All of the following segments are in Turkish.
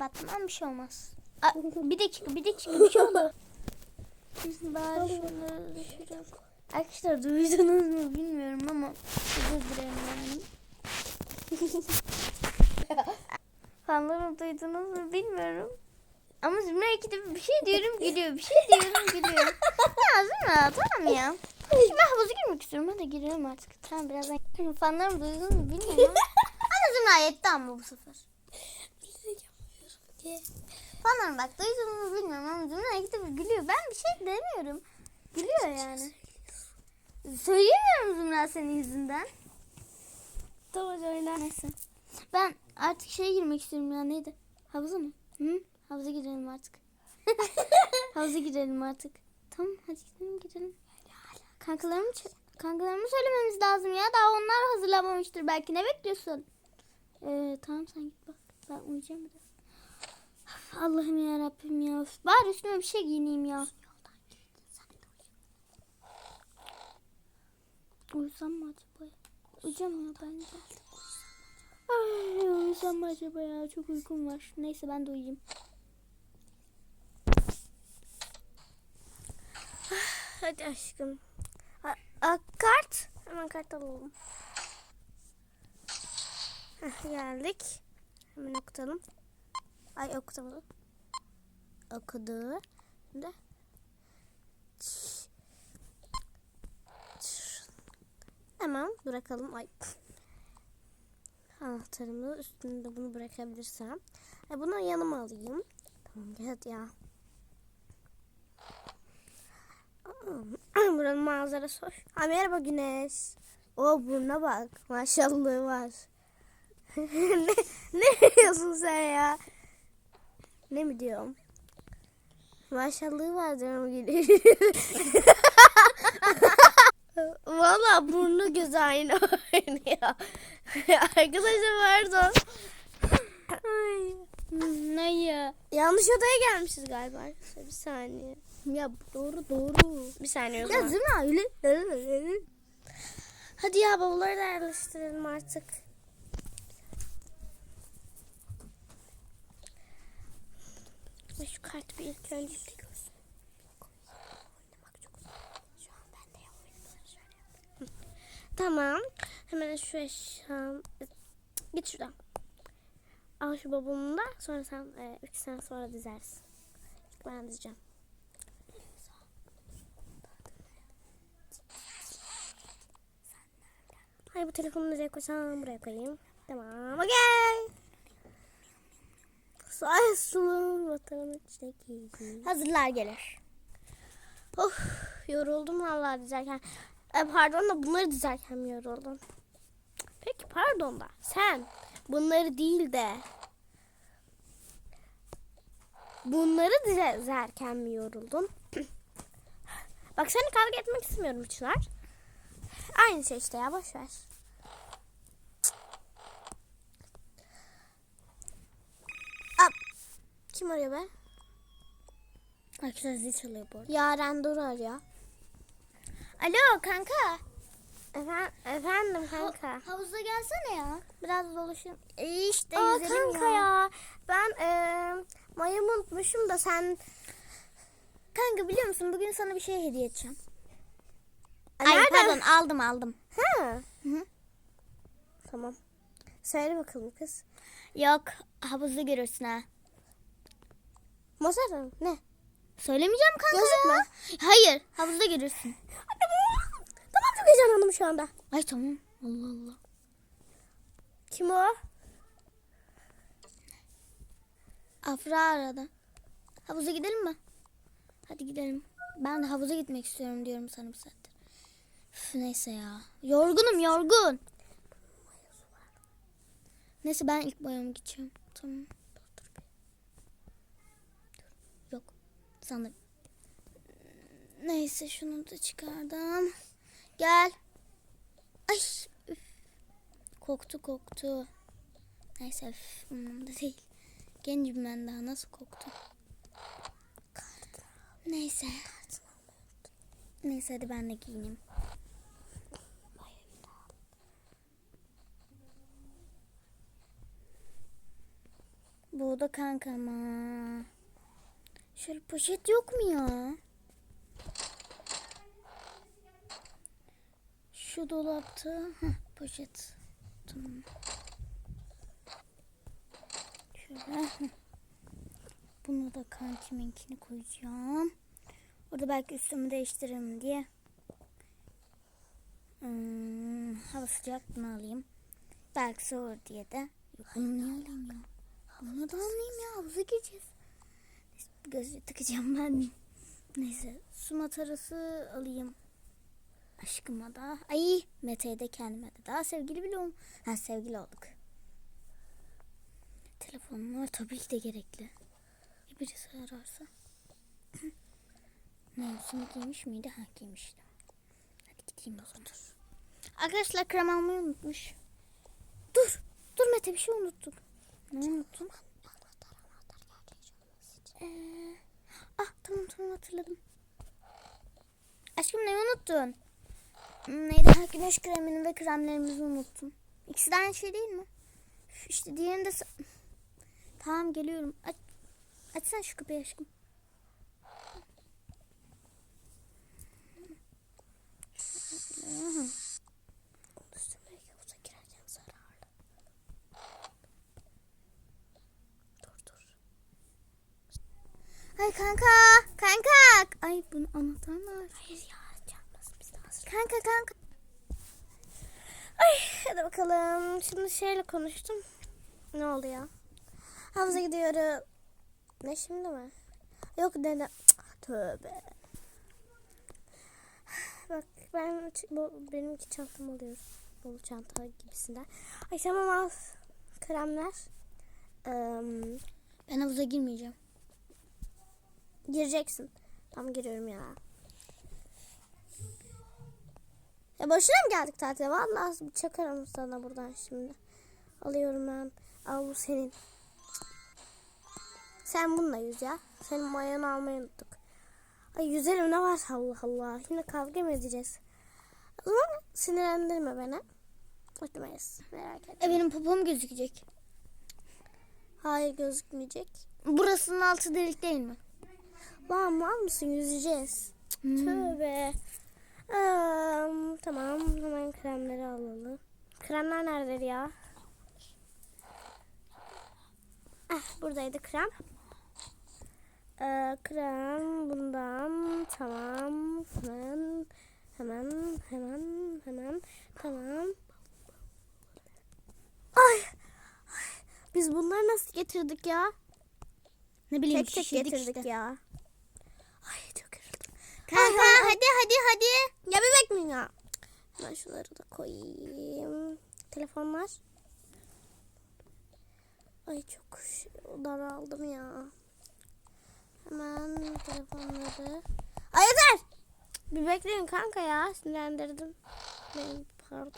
Batman bir şey olmaz. Aa, bir dakika bir dakika bir şey oldu. Bari şunu düşüreyim. Arkadaşlar duydunuz mu bilmiyorum ama özür dilerim yani. Fanlarım duydunuz mu bilmiyorum. Ama Zümra ikide bir şey diyorum gülüyor. Bir şey diyorum gülüyor. ya Zümra tamam ya. Şimdi havuza girmek istiyorum. Hadi girelim artık. Tamam birazdan. Fanlarım duydunuz mu bilmiyorum. ama Zümra yetti ama bu sefer. Fanlarım bak duydunuz bilmiyorum ama ikide bir gülüyor. Ben bir şey demiyorum. Gülüyor yani. Söyleyemiyorum Zümra senin yüzünden. Tamam öyle. Neyse. Ben artık şeye girmek istiyorum ya neydi? Havuza mı? Hı? Havuza girelim artık. Havuza girelim artık. Tamam hadi gidelim gidelim. Kankalarımı, kankalarımı söylememiz lazım ya. Daha onlar hazırlamamıştır belki. Ne bekliyorsun? Ee, tamam sen git bak. Ben uyuyacağım biraz. Allah'ım ya Rabbim ya. Bari üstüme bir şey giyineyim ya. Uyusam mı acaba? ya? Uyuyacağım ya bence. Ay, uyusam mı acaba ya? Çok uykum var. Neyse ben de uyuyayım. Hadi aşkım. A, a, kart. Hemen kart alalım. Heh, geldik. Hemen okutalım. Ay okutamadım. Okudu. Şimdi. Hemen bırakalım. Ay. Anahtarımı üstünde bunu bırakabilirsem. Ay, bunu yanıma alayım. Tamam gel ya. Buranın manzarası hoş. Ha, merhaba Güneş. O burnuna bak. Maşallahı var. ne, ne diyorsun sen ya? Ne mi diyorum? Maşallahı var diyorum Güneş. Valla burnu göz aynı oynuyor. Arkadaşlar pardon. Ne ya? Yanlış odaya gelmişiz galiba. Bir saniye. Ya doğru doğru. Bir saniye o Ya zaman. Zümra öyle. Hadi ya bavulları da yerleştirelim artık. Ve şu kartı bir ilk önce görsün. Oynamak çok zor. Şu an ben de. Hı. Tamam. Hemen şu eşyam. Git şuradan. Al şu bavulunu da. Sonra sen e, üç sene sonra dizersin. İlk ben dizeceğim. Hayır bu telefonu nereye koysam buraya koyayım. Tamam. Okey. Say sulu vatanın içindeki. Hazırlar gelir. Of yoruldum vallahi dizerken. E, pardon da bunları dizerken yoruldum? Peki pardon da sen bunları değil de bunları dizerken mi yoruldun? Bak seni kavga etmek istemiyorum Çınar. Aynı şey işte ya boş ver. Kim arıyor be? Arkadaşlar zil çalıyor bu arada. Yaren dur arıyor. Alo kanka. Efendim, efendim kanka. Havuza gelsene ya. Biraz dolaşayım. E işte Aa yüzelim kanka ya. Ben eee mayamı unutmuşum da sen... Kanka biliyor musun bugün sana bir şey hediye edeceğim. Ay nereden? pardon aldım aldım. Ha. Hı hı. Tamam. Söyle bakalım kız. Yok havuzda görürsün ha. Masada mı? Ne? Söylemeyeceğim kanka Gözükme. ya. Hayır havuzda görürsün. Tamam çok heyecanlandım şu anda. Ay tamam. Allah Allah. Kim o? Afra aradı. Havuza gidelim mi? Hadi gidelim. Ben de havuza gitmek istiyorum diyorum sana bu saattir. Üf, neyse ya. Yorgunum yorgun. Neyse ben ilk boyama gideceğim. Tamam. Dur, dur bir. Dur. Yok. Sanırım. Neyse şunu da çıkardım. Gel. Ay. Üf. Koktu koktu. Neyse üf, umurumda değil. Gencim ben daha nasıl koktu. Neyse. Neyse hadi ben de giyineyim. Bu da kanka ama. Şöyle poşet yok mu ya? Şu dolapta. Heh, poşet. Tamam. Şöyle. Bunu da kankiminkini koyacağım. Orada belki üstümü değiştiririm diye. Hmm, hava sıcak bunu alayım. Belki soğur diye de. Yok, niye alayım ya? Bunu da almayayım ya. Havuza gireceğiz. Gözlüğü takacağım ben. Neyse. Su matarası alayım. Aşkıma da. Ay Mete'ye de kendime de. Daha sevgili bile ol. Ha sevgili olduk. Telefonum var tabii ki de gerekli. Ya birisi ararsa. üstünü giymiş miydi? Ha giymişti. Hadi gideyim o zaman. Arkadaşlar krem almayı unutmuş. Dur. Dur Mete bir şey unuttuk. Ne unuttum? Ee, ah tamam tamam hatırladım. Aşkım ne unuttun? Neydi? Ha, güneş kremini ve kremlerimizi unuttum. İkisi de aynı şey değil mi? İşte diğerini de... Tamam geliyorum. Aç, açsana şu kapıyı aşkım. Onun üstüne havuza girerken zararlı. Dur dur. Ay kanka, kanka. Ay bunun anahtar var. Hayır ya çalmasın. Kanka kanka. Ay hadi bakalım. Şimdi şeyle konuştum. Ne oldu ya? Havuza gidiyoruz. Ne şimdi mi? Yok dede. Tövbe. Bak ben bu benimki çantam alıyorum. Bolu çanta gibisinden. Ay tamam al. Kremler. Eee, Ben havuza girmeyeceğim. Gireceksin. Tam giriyorum ya. Ya boşuna mı geldik tatile? Vallahi çakarım sana buradan şimdi. Alıyorum ben. Al bu senin. Sen bununla yüz ya. Senin mayanı almayı unuttuk. Ay yüzelim ne var Allah Allah. Şimdi kavga mı edeceğiz? O zaman sinirlendirme beni. Unutmayız. Merak etme. E benim popom gözükecek. Hayır gözükmeyecek. Burasının altı delik değil mi? Lan mal mısın yüzeceğiz. Hmm. Tövbe. Eee, tamam hemen kremleri alalım. Kremler nerede ya? Ah buradaydı krem. Ee, krem bundan tamam hemen hemen hemen hemen tamam. Ay, ay biz bunları nasıl getirdik ya? Ne bileyim Tek tek getirdik işte. ya. Kanka hadi hadi hadi. Ya bebek mi ya? Ben şunları da koyayım. Telefonlar. Ay çok daraldım ya. Hemen telefonları. Ay yeter. Bir bekleyin kanka ya. Sinirlendirdim. Benim pardon.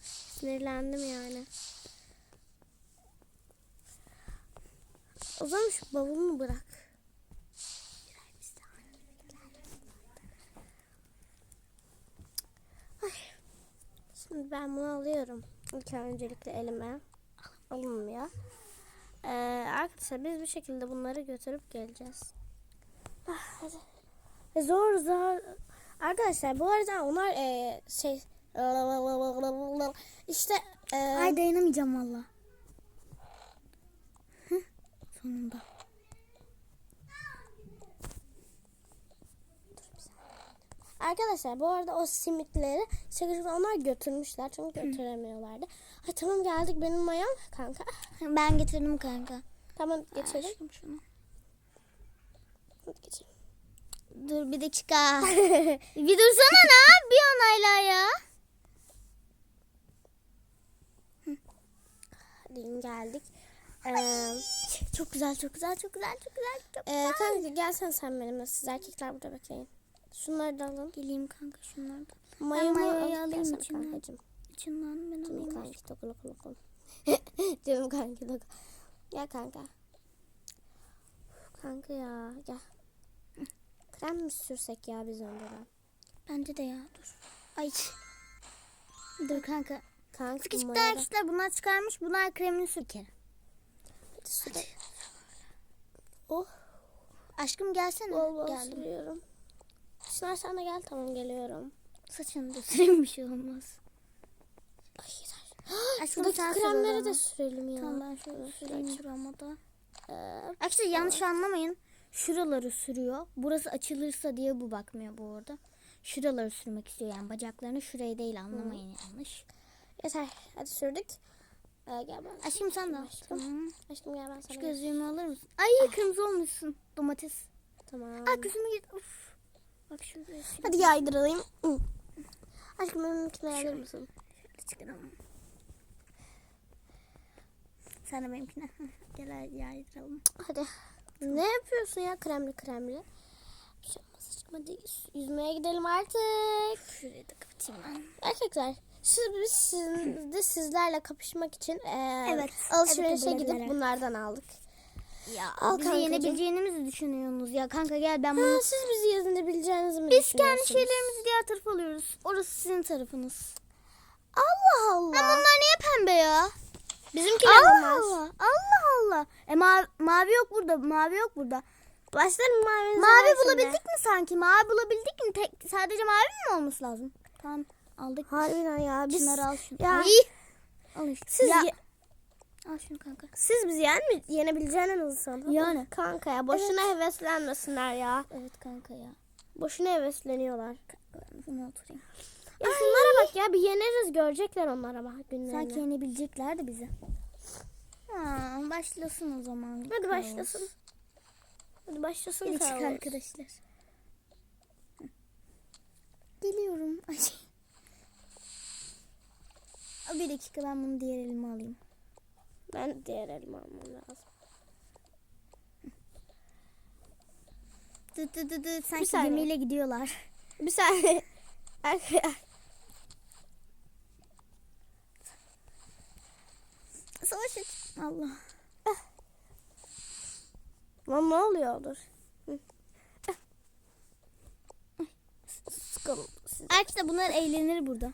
Sinirlendim yani. O zaman şu bavulumu bırak. Şimdi ben bunu alıyorum. İlk öncelikle elime alınmıyor. Ee, arkadaşlar biz bir şekilde bunları götürüp geleceğiz. Ah. E, zor zor. Arkadaşlar bu arada onlar e, şey işte e, Ay dayanamayacağım valla. Sonunda. Arkadaşlar bu arada o simitleri şakacıkta onlar götürmüşler çünkü götüremiyorlardı. Ay tamam geldik benim mayam kanka. Ben getirdim kanka. Tamam geçelim. Aşkım şunu. Hadi geçelim. Dur bir dakika. bir dursana ne yapıyorsun hala ya? Hadi geldik. Ee, Çok güzel çok güzel çok güzel çok güzel. Çok Ee, kanka gelsen sen benimle. Siz erkekler burada bekleyin. Şunları da alın. Geleyim kanka şunlardan. Mayamı mayoyu alıp alayım içinden. kankacığım. İçinden ben Canım alayım. kanki dokun dokun dokun. Canım kanki dokun. Gel kanka. Kanka ya gel. Krem mi sürsek ya biz önceden? Bence de ya dur. Ay. Dur kanka. Kanka Küçük arkadaşlar bunlar çıkarmış. Bunlar kremini sür kere. Hadi sür de- Aşkım gelsene. Bol Geldim. sürüyorum. Çınar sen de gel tamam geliyorum. Saçını da süreyim bir şey olmaz. Ay yeter. Şuradaki kremleri de sürelim ya. Tamam ben şöyle süreyim şurama da. Ee, Arkadaşlar yanlış anlamayın. Şuraları sürüyor. Burası açılırsa diye bu bakmıyor bu arada. Şuraları sürmek istiyor yani bacaklarını şuraya değil anlamayın yanlış. yeter. Hadi sürdük. Ee, gel ben. Aşkım sen de al. Tamam. Aşkım gel ben sana. Şu gözlüğümü alır mısın? Ay kırmızı olmuşsun domates. Tamam. Ay gözüme girdi. Uf. Bak süreyim. Hadi yaydıralım. Hı. Aşkım benimkine alır mısın? Şöyle çıkaralım. Sen de benimkine. Gel yaydıralım. Hadi. Ne yapıyorsun ya kremli kremli? Bir şey olmaz aşkım hadi yüz- yüzmeye gidelim artık. Şurayı da kapatayım ben. Erkekler siz biz sizin de sizlerle kapışmak için eee, Evet, alışverişe evet, gidip bunlardan aldık. Ya Al bizi kankacığım. yenebileceğinizi düşünüyorsunuz ya kanka gel ben bunu. Ha, siz bizi yenebileceğinizi mi Biz kendi düşünüyorsunuz? şeylerimizi diğer tarafa alıyoruz. Orası sizin tarafınız. Allah Allah. Ama bunlar niye pembe ya? Bizimkiler Allah bunlar. Allah. Allah Allah. E mavi, mavi yok burada. Mavi yok burada. Başlarım Mavi şimdi. bulabildik mi sanki? Mavi bulabildik mi? Tek, sadece mavi mi olması lazım? Tamam aldık. Harbiden ya. Biz, Şunları al şunu. Ya. Al işte. Siz, Ya, ye- al şunu kanka. siz bizi yen mi? Yenebileceğini mi sanıyorsunuz? Yani. Kanka ya boşuna heveslenmesinler ya. Evet kanka ya. Boşuna hevesleniyorlar. Bunu oturayım. Ya şunlara bak ya bir yeneriz görecekler onlar ama günlerini. Sanki yenebilecekler de bizi. Ha, başlasın o zaman. Hadi Kaos. başlasın. Hadi başlasın Hadi kaos. arkadaşlar. Geliyorum. Ay. Bir dakika ben bunu diğer elime alayım. Ben diğer elimi almam lazım. Dıt dıt dıt dıt. Sanki saniye. gemiyle gidiyorlar. Bir saniye. Arkaya. Savaşın. Allah. Lan ne oluyor dur. Arkadaşlar bunlar eğlenir burada.